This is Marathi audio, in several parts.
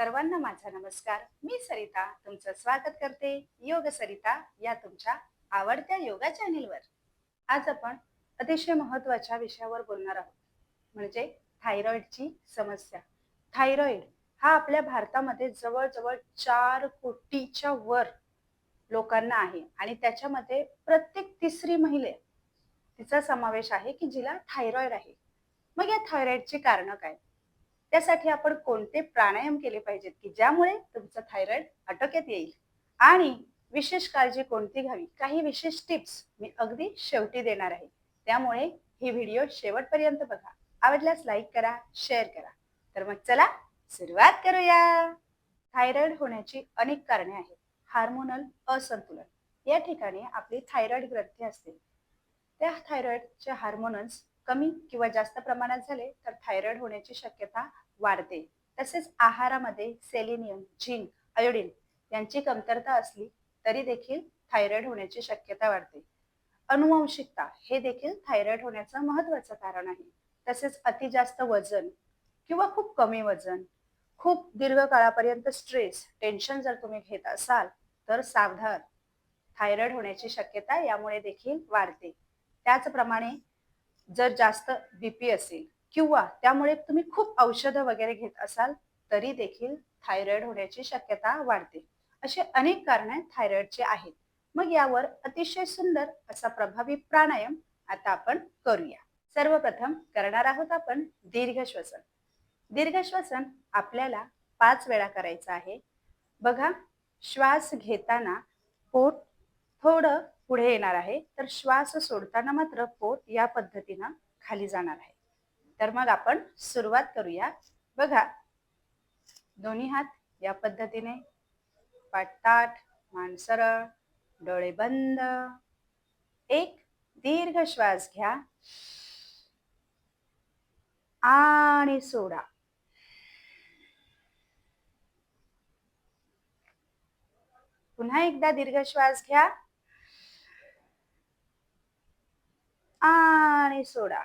सर्वांना माझा नमस्कार. मी सरिता तुमचं स्वागत करते. योग सरिता या तुमच्या आवडत्या योगा चॅनेलवर आज आपण अतिशय महत्त्वाच्या विषयावर बोलणार आहोत. म्हणजे थायरॉईडची समस्या. थायरॉईड हा आपल्या भारतामध्ये जवळजवळ चार कोटीच्या वर लोकांना आहे. आणि त्याच्यामध्ये प्रत्येक तिसरी महिले तिचा समावेश आहे की जिला थायरॉईड आहे. मग या थायरॉईडची कारणं काय? त्यासाठी आपण कोणते प्राणायाम केले पाहिजेत की ज्यामुळे तुमचा थायरॉइड आटोक्यात येईल? आणि विशेष काळजी कोणती घ्यावी? काही विशेष टिप्स मी अगदी शेवटी देणार आहे. त्यामुळे ही व्हिडिओ शेवटपर्यंत बघा. आवडल्यास लाईक करा शेअर करा. तर मग चला सुरुवात करूया. थायरॉइड होण्याची अनेक कारणे आहेत. हार्मोनल असंतुलन. या ठिकाणी आपली थायरॉइड ग्रंथी असते. त्या थायरॉइडचे हार्मोनल्स कमी किंवा जास्त प्रमाणात झाले तर थायरॉइड होण्याची शक्यता वाढते. तसेच आहारामध्ये सेलेनियम झिंक आयोडीन यांची कमतरता असली तरी देखील थायरॉइड होण्याची शक्यता वाढते. अनुवंशिकता हे देखील थायरॉइड होण्याचं महत्वाचं कारण आहे. तसेच अति जास्त वजन किंवा खूप कमी वजन खूप दीर्घकाळापर्यंत स्ट्रेस टेन्शन जर तुम्ही घेत असाल तर सावधान. थायरॉइड होण्याची शक्यता यामुळे देखील वाढते. त्याचप्रमाणे जर जास्त बीपी असेल किंवा त्यामुळे तुम्ही खूप औषधं वगैरे घेत असाल तरी देखील थायरॉइड होण्याची शक्यता वाढते. असे अनेक कारणे थायरॉइडचे आहेत. मग यावर अतिशय सुंदर असा प्रभावी प्राणायाम आता आपण करूया. सर्वप्रथम करणार आहोत आपण दीर्घ श्वसन. दीर्घ श्वसन आपल्याला पाच वेळा करायचं आहे. बघा श्वास घेताना पोट थोडं पुढे येणार आहे तर श्वास सोडताना मात्र पोट या पद्धतीनं खाली जाणार आहे. तर मग आपण सुरुवात करूया. बघा दोन्ही हात या पद्धतीने पाटाट मान सरळ डोळे बंद. एक दीर्घ श्वास घ्या. आणि सोडा. पुन्हा एकदा दीर्घ श्वास घ्या. आणि सोडा.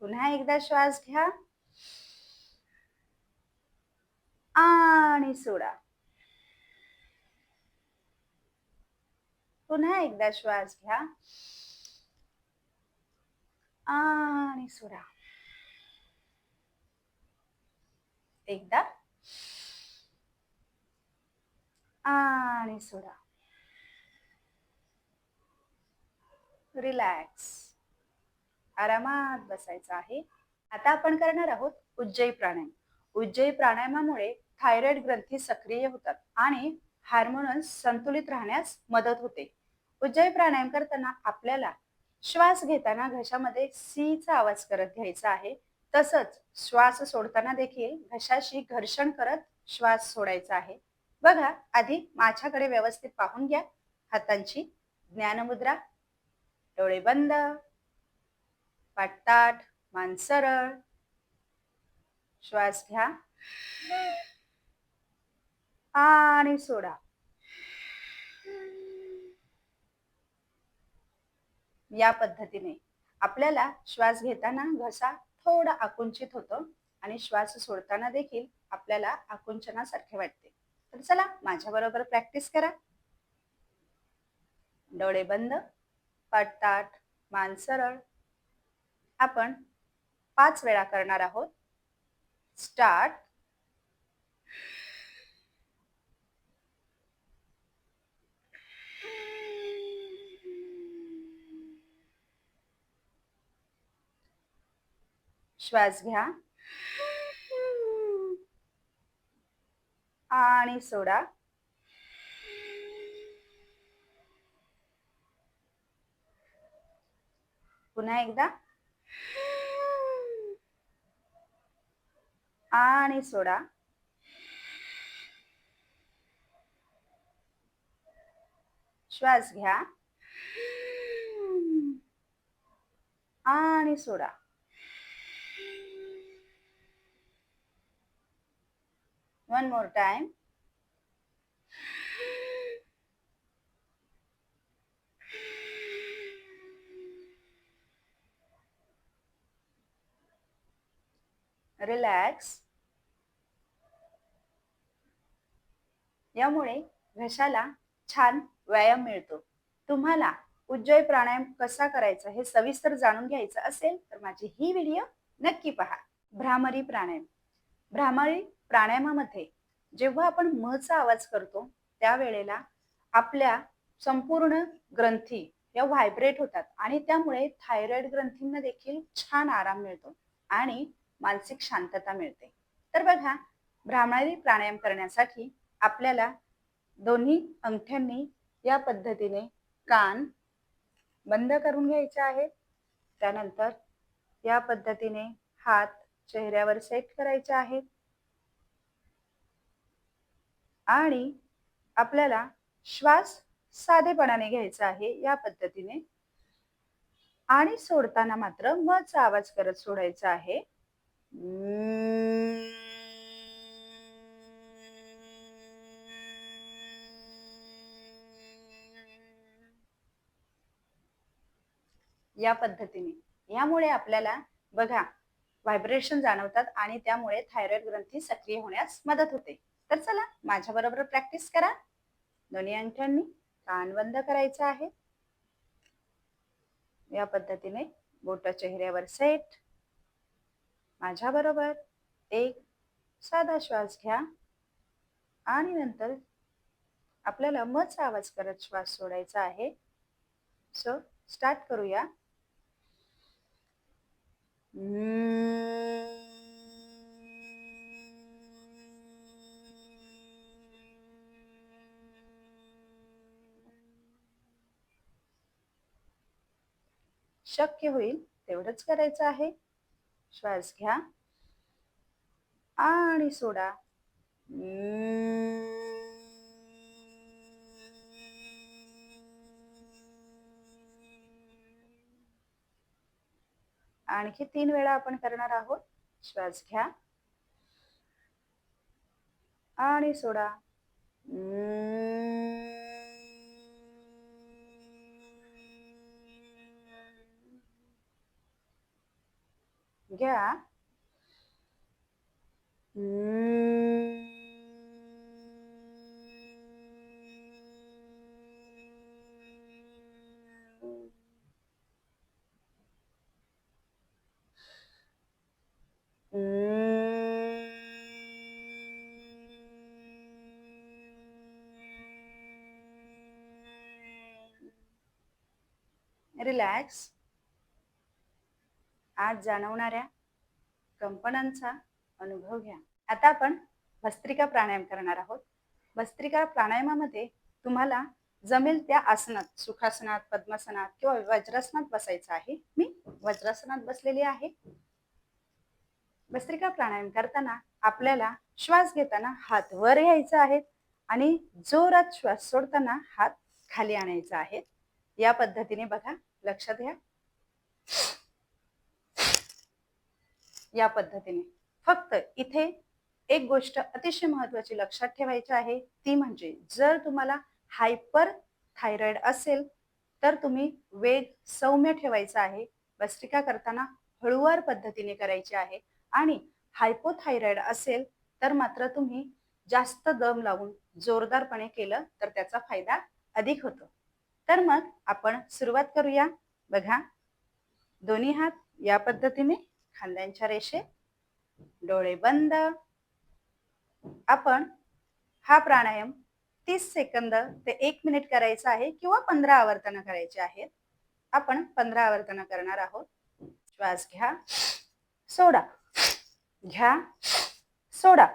पुन्हा एकदा श्वास घ्या. आणि सोडा. पुन्हा एकदा श्वास घ्या. आणि सोडा. एकदा. आणि सोडा. रिलॅक्स. आरामात बसायचं आहे. आता आपण करणार आहोत उज्जयी प्राणायाम. उज्जयी प्राणायामामुळे थायरॉइड ग्रंथी सक्रिय होतात आणि हार्मोन्स संतुलित राहण्यास मदत होते. उज्जयी प्राणायाम करताना आपल्याला श्वास घेताना घशामध्ये सीचा आवाज करत घ्यायचा आहे. तसंच श्वास सोडताना देखील घशाशी घर्षण करत श्वास सोडायचा आहे. बघा आधी माझ्याकडे व्यवस्थित पाहून घ्या. हातांची ज्ञानमुद्रा डोळे बंद पाटाट मान सरळ. श्वास घ्या. आणि सोडा. या पद्धतीने आपल्याला श्वास घेताना घसा थोडा आकुंचित होतो आणि श्वास सोडताना देखील आपल्याला आकुंचनासारखे वाटते. तर चला माझ्या बरोबर प्रॅक्टिस करा. डोळे बंद. पाटाट मान सरळ आपण पाच वेळा करणार आहोत. स्टार्ट श्वास घ्या. आणि सोडा. पुन्हा एकदा. आणि सोडा. श्वास घ्या. आणि सोडा. वन मोर टाइम रिलॅक्स यामुळे घशाला छान व्यायाम मिळतो. तुम्हाला उज्जय प्राणायाम कसा करायचा हे सविस्तर जाणून घ्यायचं असेल तर माझी ही व्हिडिओ नक्की पहा. भ्रामरी प्राणायाम. भ्रामरी प्राणायामामध्ये जेव्हा आपण मचा आवाज करतो त्यावेळेला आपल्या संपूर्ण ग्रंथी या व्हायब्रेट होतात आणि त्यामुळे थायरॉइड ग्रंथींना देखील छान आराम मिळतो आणि मानसिक शांतता मिळते. तर बघा भ्रामणारी प्राणायाम करण्यासाठी आपल्याला दोन्ही अंगठ्यांनी या पद्धतीने कान बंद करून घ्यायचे आहेत. त्यानंतर या पद्धतीने हात चेहऱ्यावर सेट करायचे आहेत. आणि आपल्याला श्वास साधेपणाने घ्यायचा आहे या पद्धतीने. आणि सोडताना मात्र मचा आवाज करत सोडायचा आहे. या पद्धतीने. यामुळे आपल्याला बघा व्हायब्रेशन जाणवतात आणि त्यामुळे थायरॉइड ग्रंथी सक्रिय होण्यास मदत होते. तर चला माझ्या बरोबर प्रॅक्टिस करा. दोन्ही अंगठ्यांनी कान बंद करायचा आहे. या पद्धतीने बोट चेहऱ्यावर सेट माझ्याबरोबर एक साधा श्वास घ्या आणि नंतर आपल्याला मच आवाज करत श्वास सोडायचा आहे. सो स्टार्ट करूया. शक्य होईल तेवढंच करायचं आहे. श्वास घ्या. आणि सोडा. आणखी तीन वेळा आपण करणार आहोत. श्वास घ्या. आणि सोडा. घ्या रिलॅक्स आज जाणवणाऱ्या कंपनांचा अनुभव घ्या. आता आपण भस्त्रिका प्राणायाम करणार आहोत. भस्त्रिका प्राणायामामध्ये तुम्हाला जमेल त्या आसनात सुखासनात पद्मासनात किंवा वज्रासनात बसायचं आहे. मी वज्रासनात बसलेली आहे. भस्त्रिका प्राणायाम करताना आपल्याला श्वास घेताना हात वर घ्यायचा आहे आणि जोरात श्वास सोडताना हात खाली आणायचा आहे. या पद्धतीने बघा. लक्षात घ्या. या पद्धतीने. फक्त इथे एक गोष्ट अतिशय महत्वाची लक्षात ठेवायची आहे. ती म्हणजे जर तुम्हाला हायपर थायरॉइड असेल तर तुम्ही वेग सौम्य ठेवायचा आहे. भस्त्रिका करताना हळूवार पद्धतीने करायची आहे. आणि हायपोथायरॉइड असेल तर मात्र तुम्ही जास्त दम लावून जोरदारपणे केलं तर त्याचा फायदा अधिक होतो. तर मग आपण सुरुवात करूया. बघा दोन्ही हात या पद्धतीने खांद्यांच्या रेषे डोळे बंद. आपण हा प्राणायाम तीस सेकंद ते एक मिनिट करायचा आहे किंवा पंधरा आवर्तन करायचे आहेत. आपण पंधरा आवर्तन करणार आहोत. श्वास घ्या सोडा. घ्या सोडा.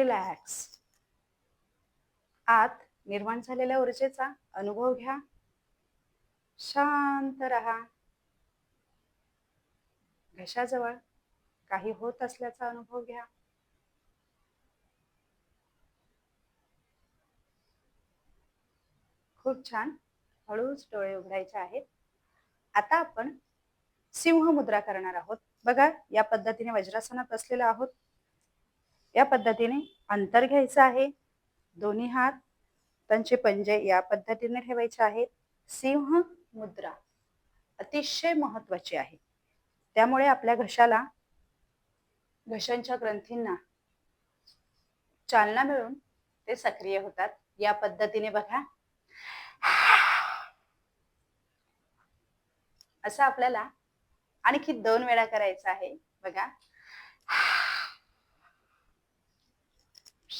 रिलॅक्स आत निर्माण झालेल्या ऊर्जेचा अनुभव घ्या. शांत रहा. घशाजवळ काही होत असल्याचा अनुभव घ्या. खूप छान. हळूच डोळे उघडायचे आहेत. आता आपण सिंह मुद्रा करणार आहोत. बघा या पद्धतीने वज्रासनात बसलेलो आहोत. या पद्धतीने अंतर घ्यायचं आहे. दोन्ही हात त्यांचे पंजे या पद्धतीने ठेवायचे आहेत. सिंह मुद्रा अतिशय महत्वाची आहे. त्यामुळे आपल्या घशाला घशांच्या ग्रंथींना चालना मिळून ते सक्रिय होतात. या पद्धतीने बघा. असं आपल्याला आणखी दोन वेळा करायचं आहे. बघा.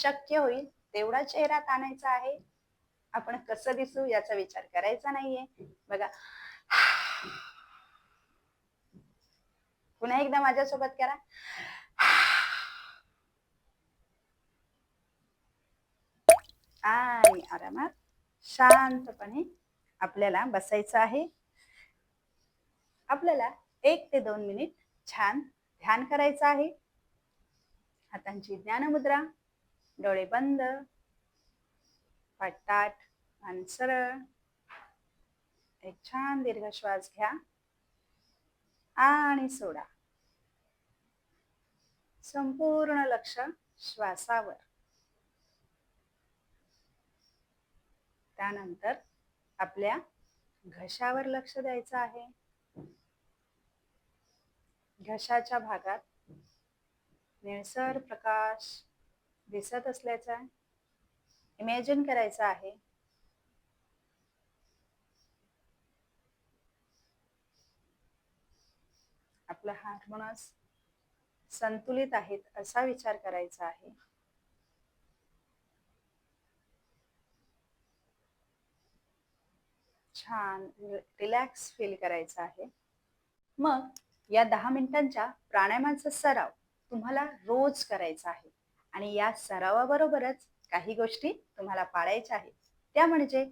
शक्य होईल तेवढा चेहरा ताणायचा आहे. आपण कसं दिसू याचा विचार करायचा नाहीये. बघा. पुन्हा एकदा माझ्यासोबत करा. आणि आरामात शांतपणे आपल्याला बसायचं आहे. आपल्याला एक ते दोन मिनिट छान ध्यान करायचं आहे. हातांची ज्ञानमुद्रा. डोळे बंद पाटाट आणि सरळ एक छान दीर्घ श्वास घ्या आणि सोडा. संपूर्ण लक्ष श्वासावर. त्यानंतर आपल्या घशावर लक्ष द्यायचं आहे. घशाच्या भागात निळसर प्रकाश दिसत असल्याचा इमॅजिन करायचा आहे. आपला हार्मोनस संतुलित आहेत असा विचार करायचा आहे. छान रिलॅक्स फील करायचं आहे. मग या दहा मिनिटांच्या प्राणायामाचा सराव तुम्हाला रोज करायचा आहे. आणि या सरावाबरोबरच काही गोष्टी तुम्हाला पाळायच्या आहेत. त्या म्हणजे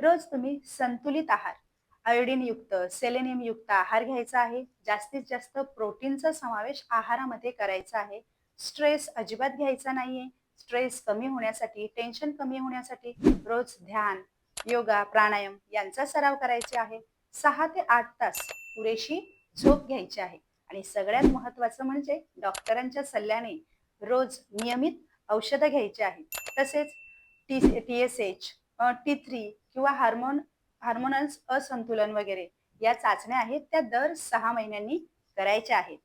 रोज तुम्ही संतुलित आहार आयोडीन युक्त सेलेनियम युक्त आहार घ्यायचा आहे. जास्तीत जास्त प्रोटीनचा समावेश आहारामध्ये करायचा आहे. स्ट्रेस अजिबात घ्यायचा नाहीये. स्ट्रेस कमी होण्यासाठी टेन्शन कमी होण्यासाठी रोज ध्यान योगा प्राणायाम यांचा सराव करायचे आहे. सहा ते आठ तास पुरेशी झोप घ्यायची आहे. आणि सगळ्यात महत्वाचं म्हणजे डॉक्टरांच्या सल्ल्याने रोज नियमित औषधं घ्यायची आहेत तसेच T T S H T three किंवा हार्मोन हार्मोनल्स असंतुलन वगैरे या चाचण्या आहेत त्या दर सहा महिन्यांनी करायच्या आहेत.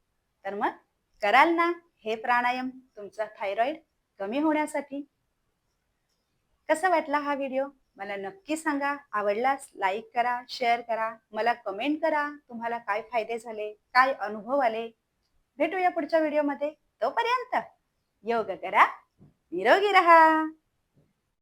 तर मग कराल ना हे प्राणायाम? तुमचा थायरॉइड कमी होण्यासाठी. कसा वाटला हा व्हिडिओ? मला नक्की सांगा. आवडलाच लाईक करा शेअर करा मला कमेंट करा. तुम्हाला काय फायदे झाले? काय अनुभव आले? भेटूया पुढच्या व्हिडिओमध्ये. तोपर्यंत! योग करा निरोगी रहा